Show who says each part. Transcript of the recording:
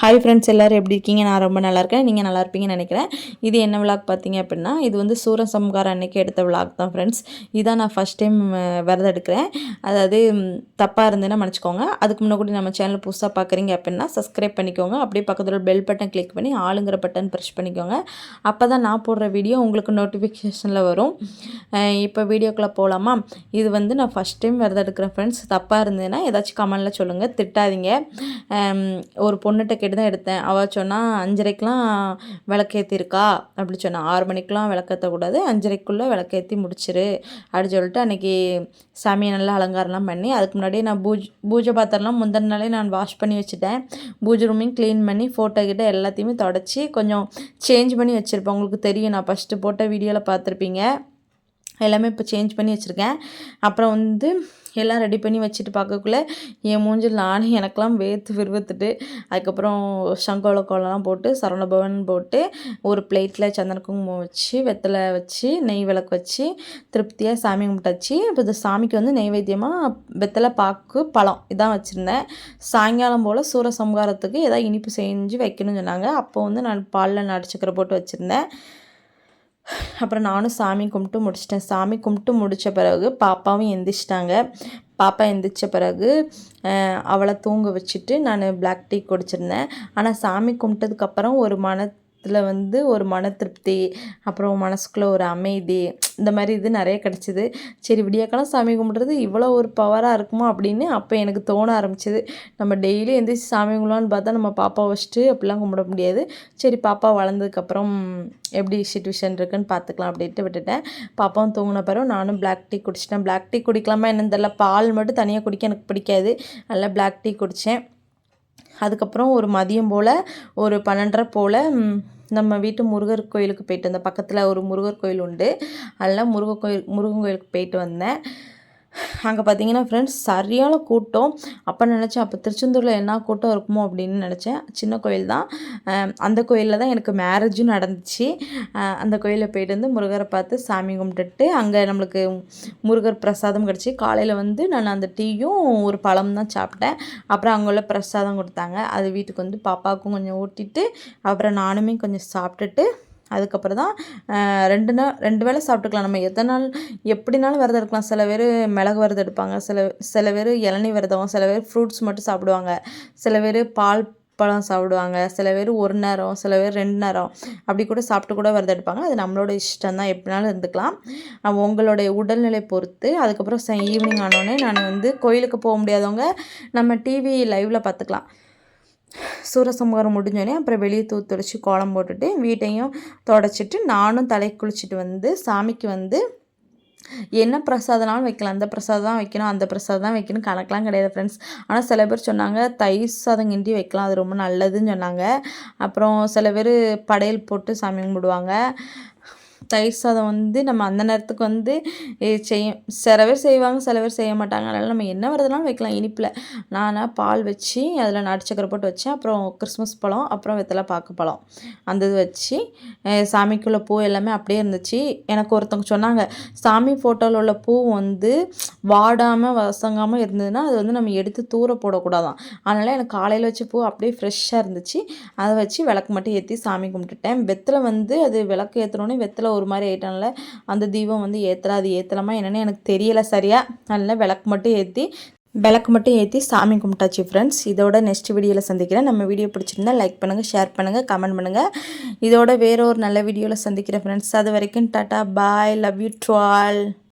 Speaker 1: Hi friends எல்லோரும் எப்படி இருக்கீங்க? நான் ரொம்ப நல்லா இருக்கேன். நீங்கள் நல்லா இருப்பீங்கன்னு நினைக்கிறேன். இது என்ன விளாக் பார்த்தீங்க அப்படின்னா இது வந்து சூரசம்காரம் அன்னைக்கு எடுத்த விளாக் தான் ஃப்ரெண்ட்ஸ் இதான் நான் ஃபஸ்ட் டைம் விரதம் எடுக்கிறேன் அதாவது தப்பாக இருந்ததுன்னா மன்னிச்சிக்கோங்க. அதுக்கு முன்னாடி நம்ம சேனல் புதுசாக பார்க்குறீங்க அப்படின்னா சப்ஸ்கிரைப் பண்ணிக்கோங்க. அப்படியே பக்கத்தில் பெல் பட்டன் கிளிக் பண்ணி ஆளுங்கிற பட்டன் ப்ரெஷ் பண்ணிக்கோங்க. அப்போ தான் நான் போடுற வீடியோ உங்களுக்கு நோட்டிஃபிகேஷனில் வரும். இப்போ வீடியோக்குள்ளே போகலாமா இது வந்து நான் ஃபஸ்ட் டைம் விரதம் எடுக்கிறேன் ஃப்ரெண்ட்ஸ் தப்பாக இருந்ததுன்னா ஏதாச்சும் கமெண்டில் சொல்லுங்கள் திட்டாதீங்க. ஒரு பொண்ணுகிட்ட கேட்டு தான் எடுத்தேன். அவள் சொன்னால் அஞ்சரைக்கெலாம் விளக்கேற்றிருக்கா அப்படி சொன்னான் ஆறு மணிக்கெலாம் விளக்கேற்றக்கூடாது அஞ்சரைக்குள்ளே விளக்கேற்றி முடிச்சிரு. அப்படின்னு சொல்லிட்டு அன்றைக்கி சாமியை நல்லா அலங்காரம்லாம் பண்ணி அதுக்கு முன்னாடியே நான் பூஜ் பூஜை பாத்திரம்லாம் முந்தின நாளே நான் வாஷ் பண்ணி வச்சுட்டேன். பூஜை ரூமையும் க்ளீன் பண்ணி ஃபோட்டோ கிட்ட எல்லாத்தையுமே தொடச்சி கொஞ்சம் சேஞ்ச் பண்ணி வச்சுருப்பேன். உங்களுக்கு தெரியும் நான் ஃபஸ்ட்டு போட்ட வீடியோவில் பார்த்துருப்பீங்க. எல்லாமே இப்போ சேஞ்ச் பண்ணி வச்சுருக்கேன். அப்புறம் வந்து எல்லாம் ரெடி பண்ணி வச்சுட்டு பார்க்கக்குள்ளே என் மூஞ்சில் நானே எனக்கெல்லாம் வேர்த்து விருவத்துட்டு அதுக்கப்புறம் சங்கோல கோலம்லாம் போட்டு சரவணபவன் போட்டு ஒரு பிளேட்டில் சந்தன குங்குமம் வச்சு வெத்தலை வச்சு நெய் விளக்கு வச்சு திருப்தியாக சாமி கும்பிட்டாச்சு இப்போ இந்த சாமிக்கு வந்து நெய்வேத்தியமாக வெத்தலை பாக்கு பழம் இதான் வச்சுருந்தேன். சாயங்காலம் போல் சூரசம்ஹாரத்துக்கு ஏதாவது இனிப்பு செஞ்சு வைக்கணும்னு சொன்னாங்க. அப்போ வந்து நான் பாலில் நடிச்சுக்கிற போட்டு வச்சுருந்தேன். அப்புறம் நானும் சாமி கும்பிட்டு முடிச்சிட்டேன். சாமி கும்பிட்டு முடித்த பிறகு பாப்பாவும் எந்திரிச்சிட்டாங்க. பாப்பா எந்திரிச்ச பிறகு அவளை தூங்க வச்சுட்டு நான் பிளாக் டீ குடிச்சிருந்தேன். ஆனால் சாமி கும்பிட்டதுக்கப்புறம் ஒரு மன இதில் வந்து ஒரு மன திருப்தி அப்புறம் மனசுக்குள்ளே ஒரு அமைதி இந்த மாதிரி இது நிறைய கிடச்சிது. சரி விடியக்காலம் சாமி கும்பிட்றது இவ்வளோ ஒரு பவராக இருக்குமா அப்படின்னு அப்போ எனக்கு தோண ஆரம்பிச்சிது. நம்ம டெய்லி எந்திரிச்சு சாமி கும்பிடலான்னு பார்த்தா நம்ம பாப்பா வச்சுட்டு அப்படிலாம் கும்பிட முடியாது. சரி பாப்பா வளர்ந்ததுக்கப்புறம் எப்படி சுச்சுவேஷன் இருக்குன்னு பார்த்துக்கலாம் அப்படின்ட்டு விட்டுட்டேன். பாப்பாவும் தூங்கின பிறகு நானும் பிளாக் டீ குடிச்சிட்டேன். பிளாக் டீ குடிக்கலாமா என்னன்னு தெரியல. பால் மட்டும் தனியாக குடிக்க எனக்கு பிடிக்காது. நல்லா பிளாக் டீ குடித்தேன் அதுக்கப்புறம் ஒரு மதியம் போல் ஒரு பன்னெண்டரை போல் நம்ம வீட்டு முருகர் கோயிலுக்கு போயிட்டு வந்தேன். பக்கத்தில் ஒரு முருகர் கோயில் உண்டு. அதெல்லாம் முருகர் கோயில் முருகன் கோயிலுக்கு போயிட்டு வந்தேன். அங்கே பார்த்தீங்கன்னா ஃப்ரெண்ட்ஸ் சரியான கூட்டம். அப்போ நினச்சேன் அப்போ திருச்செந்தூரில் என்ன கூட்டம் இருக்குமோ அப்படின்னு நினச்சேன். சின்ன கோயில் தான். அந்த கோயிலில் தான் எனக்கு மேரேஜும் நடந்துச்சு. அந்த கோயிலில் போயிட்டு வந்து முருகரை பார்த்து சாமி கும்பிட்டுட்டு அங்கே நம்மளுக்கு முருகர் பிரசாதம் கிடச்சி காலையில் வந்து நான் அந்த டீயும் ஒரு பழம் தான் சாப்பிட்டேன். அப்புறம் அங்கே உள்ள பிரசாதம் கொடுத்தாங்க. அது வீட்டுக்கு வந்து பாப்பாவுக்கும் கொஞ்சம் ஊட்டிட்டு அப்புறம் நானுமே கொஞ்சம் சாப்பிட்டுட்டு அதுக்கப்புறம் தான் ரெண்டு நாள் ரெண்டு வேளை சாப்பிட்டுக்கலாம். நம்ம எத்தனை நாள் எப்படினாலும் விரதம் இருக்கலாம். சில பேர் மிளகு விரதம் எடுப்பாங்க. சில சில பேர் இளநீ விரதம் சில பேர் ஃப்ரூட்ஸ் மட்டும் சாப்பிடுவாங்க. சில பேர் பால் பழம் சாப்பிடுவாங்க. சில பேர் ஒரு நேரம் சில பேர் ரெண்டு நேரம் அப்படி கூட சாப்பிட்டு கூட விரதம் எடுப்பாங்க. அது நம்மளோட இஷ்டம் தான். எப்படினாலும் இருந்துக்கலாம். உங்களுடைய உடல்நிலை பொறுத்து. அதுக்கப்புறம் ஈவினிங் ஆனோடனே நான் வந்து கோயிலுக்கு போக முடியாதவங்க நம்ம டிவி லைவில் பார்த்துக்கலாம். சூரசம்ஹாரம் முடிஞ்சோடனே அப்புறம் வெளியே தூத்துடிச்சு கோலம் போட்டுட்டு வீட்டையும் தொடச்சிட்டு நானும் தலை குளிச்சுட்டு வந்து சாமிக்கு வந்து என்ன பிரசாதம்னாலும் வைக்கலாம். அந்த பிரசாதம் தான் வைக்கணும் அந்த பிரசாதம் தான் வைக்கணும். கணக்கெலாம் கிடையாது ஃப்ரெண்ட்ஸ் ஆனால் சில பேர் சொன்னாங்க தயிர் சாதம் கிண்டி வைக்கலாம் அது ரொம்ப நல்லதுன்னு சொன்னாங்க. அப்புறம் சில பேர் படையல் போட்டு சாமி கும்பிடுவாங்க. தயிர் சாதம் வந்து நம்ம அந்த நேரத்துக்கு வந்து செய்ய சில பேர் செய்வாங்க சில பேர் செய்ய மாட்டாங்க. அதனால் நம்ம என்ன வரதுனாலும் வைக்கலாம் இனிப்பில். நான் பால் வச்சு அதில் நாட்டு சக்கரை போட்டு வச்சேன். அப்புறம் கிறிஸ்மஸ் பழம் அப்புறம் வெத்தலை பாக்கு பழம். அந்த இது வச்சு சாமிக்குள்ள பூ எல்லாமே அப்படியே இருந்துச்சு. எனக்கு ஒருத்தவங்க சொன்னாங்க சாமி ஃபோட்டோவில் உள்ள பூ வந்து வாடாமல் வசங்காமல் இருந்ததுன்னா அது வந்து நம்ம எடுத்து தூர போடக்கூடாதான். அதனால் எனக்கு காலையில் வச்ச பூ அப்படியே ஃப்ரெஷ்ஷாக இருந்துச்சு. அதை வச்சு விளக்கு மட்டும் ஏற்றி சாமி கும்பிட்டுட்டேன். வெத்தலை வந்து அது விளக்கு ஏற்றினோடனே வெத்தலை ஒரு மாதிரி ஆயிட்டனால அந்த தீபம் வந்து ஏற்றல அது ஏற்றலாமா என்னென்னு எனக்கு தெரியலை சரியாக அதனால் விளக்கு மட்டும் ஏற்றி விளக்கு மட்டும் ஏற்றி சாமி கும்பிட்டாச்சு ஃப்ரெண்ட்ஸ் இதோட நெக்ஸ்ட் வீடியோவில் சந்திக்கிறேன். நம்ம வீடியோ பிடிச்சிருந்தா லைக் பண்ணுங்கள் ஷேர் பண்ணுங்கள் கமெண்ட் பண்ணுங்கள் இதோட வேற ஒரு நல்ல வீடியோவில் சந்திக்கிறேன் ஃப்ரெண்ட்ஸ் அது வரைக்கும் டாட்டா பாய் லவ் யூ ட்வால்